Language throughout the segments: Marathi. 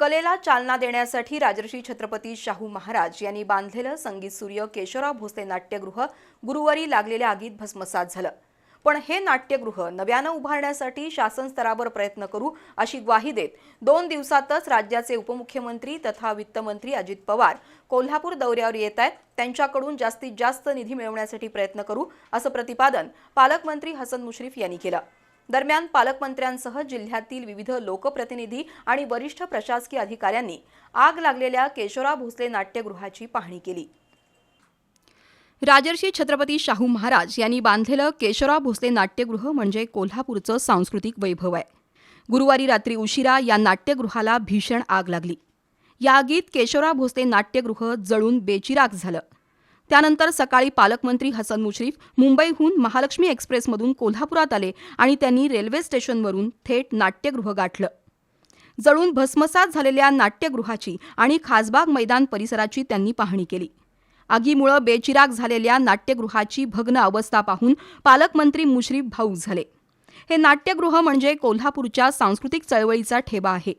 कलेला चालना देण्यासाठी राजर्षी छत्रपती शाहू महाराज यांनी बांधलेलं संगीत सूर्य केशवराव भोसले नाट्यगृह गुरुवारी लागलेल्या आगीत भस्मसात झालं. पण हे नाट्यगृह नव्यानं उभारण्यासाठी शासन स्तरावर प्रयत्न करू अशी ग्वाही देत दोन दिवसातच राज्याचे उपमुख्यमंत्री तथा वित्तमंत्री अजित पवार कोल्हापूर दौऱ्यावर येत आहेत. त्यांच्याकडून जास्तीत जास्त निधी मिळवण्यासाठी प्रयत्न करू असं प्रतिपादन पालकमंत्री हसन मुश्रीफ यांनी केलं. दरम्यान पालकमंत्र्यांसह जिल्ह्यातील विविध लोकप्रतिनिधी आणि वरिष्ठ प्रशासकीय अधिकाऱ्यांनी आग लागलेल्या केशवराव भोसले नाट्यगृहाची पाहणी केली. राजर्षी छत्रपती शाहू महाराज यांनी बांधलेलं केशवराव भोसले नाट्यगृह म्हणजे कोल्हापूरचं सांस्कृतिक वैभव आहे. गुरुवारी रात्री उशिरा या नाट्यगृहाला भीषण आग लागली. या आगीत केशवराव भोसले नाट्यगृह जळून बेचिराग झालं. त्यानंतर सकाळी पालकमंत्री हसन मुश्रीफ मुंबईहून महालक्ष्मी एक्सप्रेसमधून कोल्हापुरात आले आणि त्यांनी रेल्वे स्टेशनवरून थेट नाट्यगृह गाठलं. जळून भस्मसात झालेल्या नाट्यगृहाची आणि खासबाग मैदान परिसराची त्यांनी पाहणी केली. आगीमुळं बेचिराग झालेल्या नाट्यगृहाची भग्न अवस्था पाहून पालकमंत्री मुश्रीफ भाऊक झाले. हे नाट्यगृह म्हणजे कोल्हापूरच्या सांस्कृतिक चळवळीचा ठेवा आहे.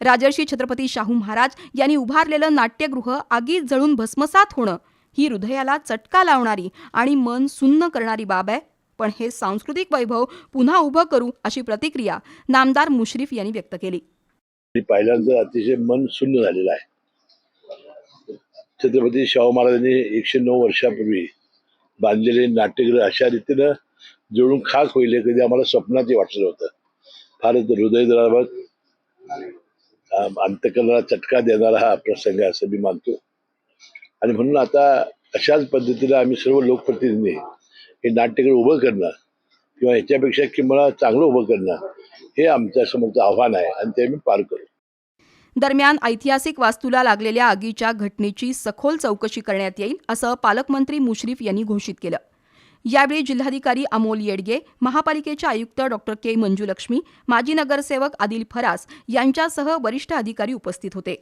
राजर्षी छत्रपती शाहू महाराज यांनी उभारलेलं नाट्यगृह आगीत जळून भस्मसात होणं ही हृदयाला चटका लावणारी आणि मन सुन्न करणारी बाब आहे. पण हे सांस्कृतिक वैभव पुन्हा उभं करू अशी प्रतिक्रिया नामदार मुश्रीफ यांनी व्यक्त केली. पहिल्यांदा पाहिल्यानंतर अतिशय मन सुन्न झालेलं आहे. छत्रपती शाहू महाराजांनी एकशे नऊ वर्षापूर्वी बांधलेले नाट्यगृह अशा रीतीनं जोडून खाक होईल कधी आम्हाला स्वप्नातही वाटलं होतं फारच हृदयद्रावक अंतकरणाला चटका देणारा हा प्रसंग आहे असं मी मानतो. आणि म्हणून आता अशाच पद्धतीला आम्ही सर्व लोकप्रतिनिधी हे नाट्यगृह उभं करणं किंवा ह्याच्यापेक्षा किंवा चांगलं उभं करणं हे आमच्या समोरचं आव्हान आहे आणि ते आम्ही पार करू. दरम्यान ऐतिहासिक वास्तूला लागलेल्या आगीच्या घटनेची सखोल चौकशी करण्यात येईल असं पालकमंत्री मुश्रीफ यांनी घोषित केलं. यावेळी जिल्हाधिकारी अमोल येडगे महापालिकेचे आयुक्त डॉक्टर के मंजुलक्ष्मी माजी नगरसेवक आदिल फरास यांच्यासह वरिष्ठ अधिकारी उपस्थित होते.